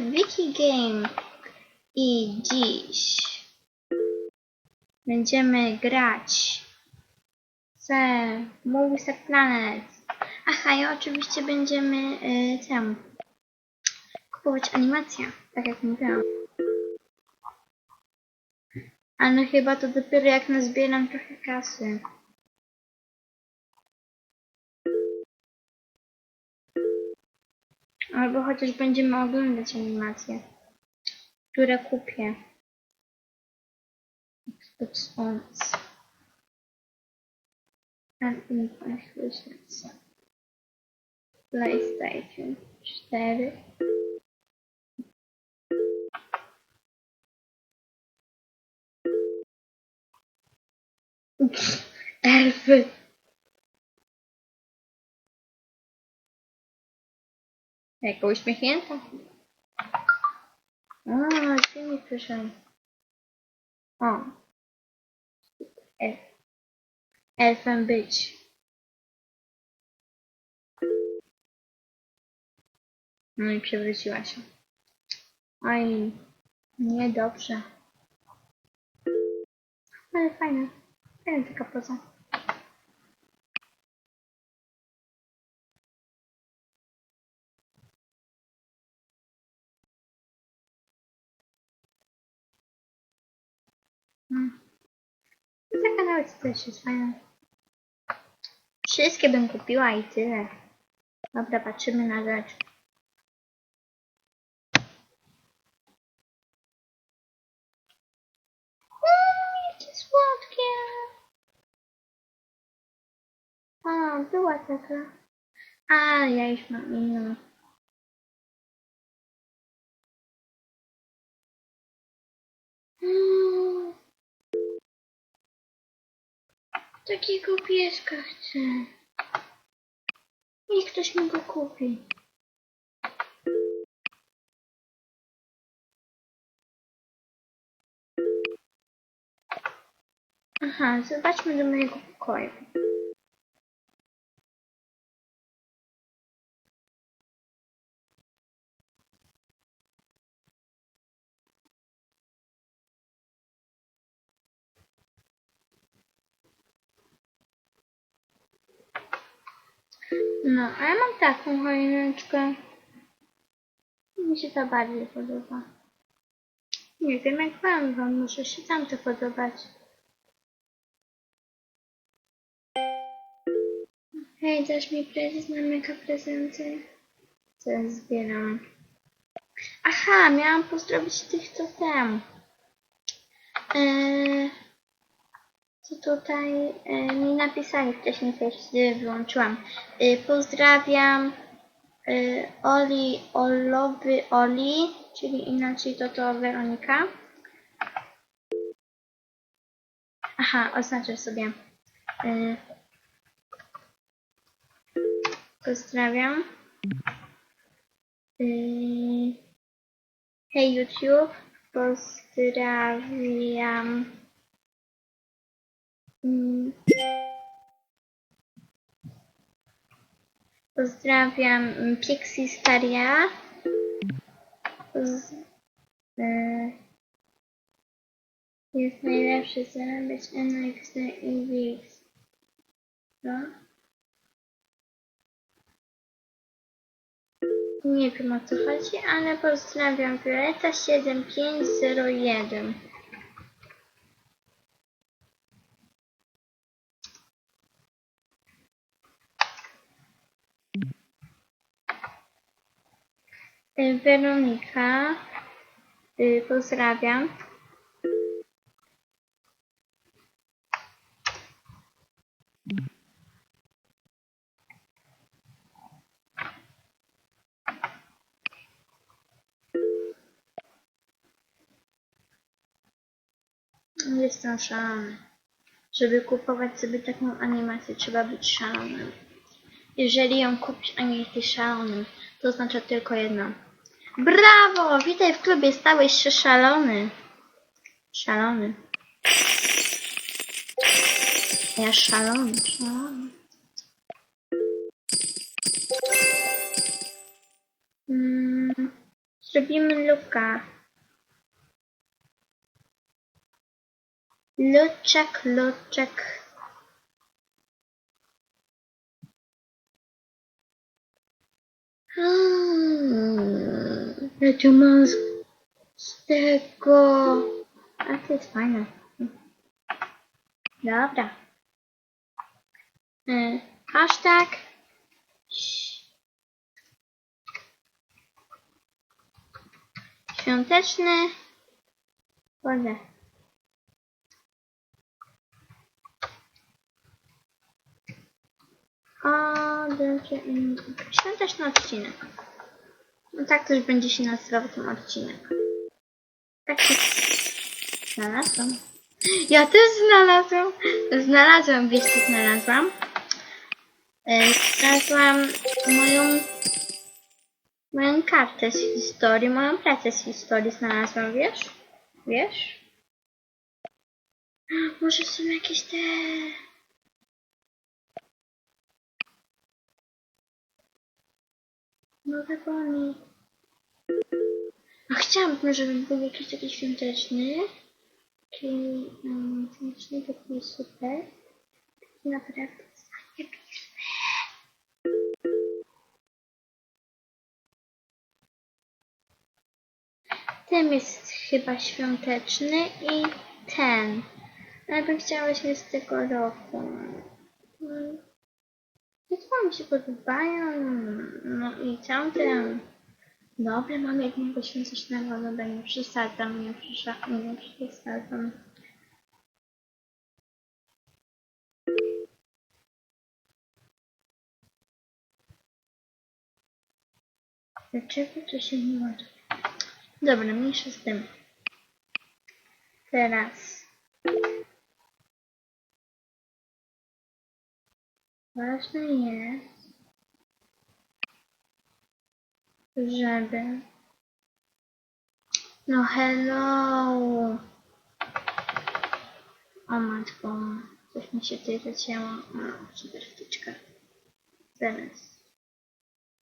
Wiki Game i dziś będziemy grać z Movie Set Planet. Aha, i oczywiście będziemy y, tam kupować animację, tak jak mówiłam. Ale chyba to dopiero jak nazbieram trochę kasy. Albo chociaż będziemy oglądać animacje, które kupię. Xbox Influence. PlayStation 4. Elfy. Jaka uśmiechnięta. A, gdzie mi przyszedł? O. Elf. Elfem być. No i przewróciła się. Oj, niedobrze. Ale fajne. Fajna taka poza. Mm. No Taka nawet też jest fajna. Wszystkie bym kupiła i tyle. Dobra, patrzymy na rzecz. Mm, słodkie. O, była taka. A, ja już mam inną. Mm. Takiego pieska chcę. Niech ktoś mi go kupi. Aha, zobaczmy do mojego pokoju. No, a ja mam taką choineczkę. Mi się to bardziej podoba. Nie wiem jak wam, wam może się tam to podobać. Hej, dasz mi prezent na mega prezenty? Co ja zbieram? Aha, miałam pozdrowić tych, co tam. Eee, co tutaj e, mi napisali wcześniej, e, wyłączyłam. E, pozdrawiam e, Oli, Olowy Oli, czyli inaczej to to Weronika. Aha, oznaczę sobie. Pozdrawiam. E, hej YouTube, pozdrawiam. Pozdrawiam Pixie Staria. Poz... e, Jest najlepszy zarabiać NXT i VIX. No. Nie wiem o co chodzi, ale pozdrawiam Violeta 7501. Weronika, y, pozdrawiam. Jestem szalony. Żeby kupować sobie taką animację, trzeba być szalonym. Jeżeli ją kupisz, a nie jesteś szalonym, to oznacza tylko jedno. Brawo! Witaj w klubie, stałeś się szalony. Szalony. Ja szalony, szalony. Mm, Zrobimy luka. Luczek, luczek. Tu mam z, z tego. A to jest fajne. Dobra. Y, Hashtag. Świąteczny. Boże. O, będzie, mm, świąteczny odcinek. No tak też będzie się nazywał ten odcinek. Tak się znalazłam. Ja też znalazłam. Znalazłam, wiesz co znalazłam? E, Znalazłam moją moją kartę z historii, moją pracę z historii znalazłam, wiesz? Wiesz? Może są jakieś te... Nowe boni. A chciałabym, żeby był jakiś taki świąteczny. Taki um, świąteczny, taki super. Taki naprawdę zajebisty. Ten jest chyba świąteczny i ten. Ale bym chciała właśnie z tego roku. Mi się podobają. No i tamten. Dobra, mam jednego świątecznego, dobra, nie przesadzam, nie przesadzam, nie przesadzam. Dlaczego to się nie ładuje? Dobra, mniejsza z tym. Teraz. Ważne jest, żeby... No hello! O matko, coś mi się tutaj zacięło. No, super wtyczka. Zaraz.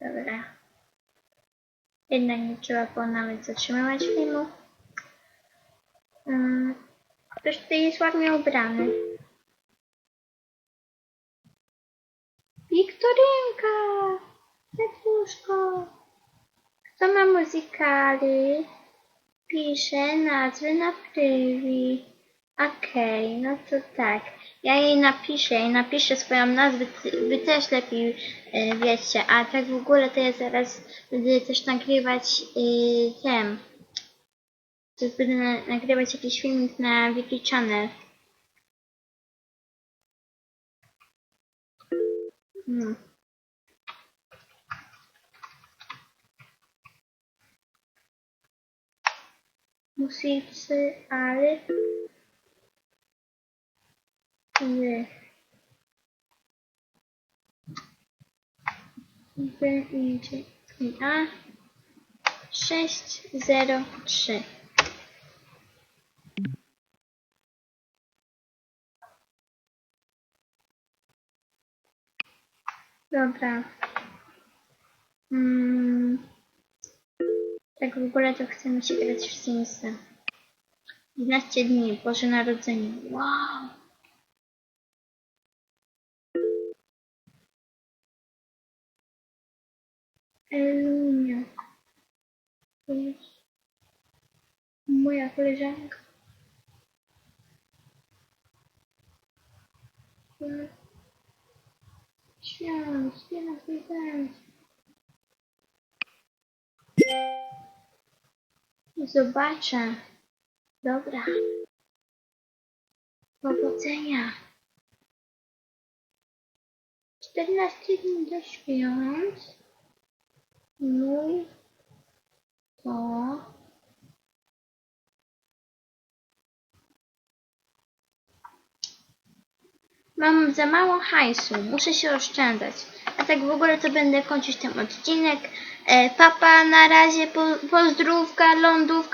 Dobra. Jednak nie trzeba było nawet zatrzymywać filmu. Um, ktoś tutaj jest ładnie ubrany. Wiktorynka! Serduszko! Kto ma muzykali? Pisze nazwy na prywi. Okej, no to tak. Ja jej napiszę, jej napiszę swoją nazwę, wy też lepiej y, wiecie. A tak w ogóle to ja zaraz będę też nagrywać y, ten. To będę na, nagrywać jakiś filmik na Wiki Channel. Hmm. Musicy, ale... Nie. A 603. Dobra. Mm. Tak w ogóle to chcemy się grać w Simsa. 12 dni, Boże Narodzenie. Wow! Elunia. Moja koleżanka. Zobaczę. Dobra. Powodzenia. 14 dni do świąt. No i to. Mam za mało hajsu, muszę się oszczędzać. A tak w ogóle to będę kończyć ten odcinek. E, papa, na razie, po, pozdrówka, lądówka.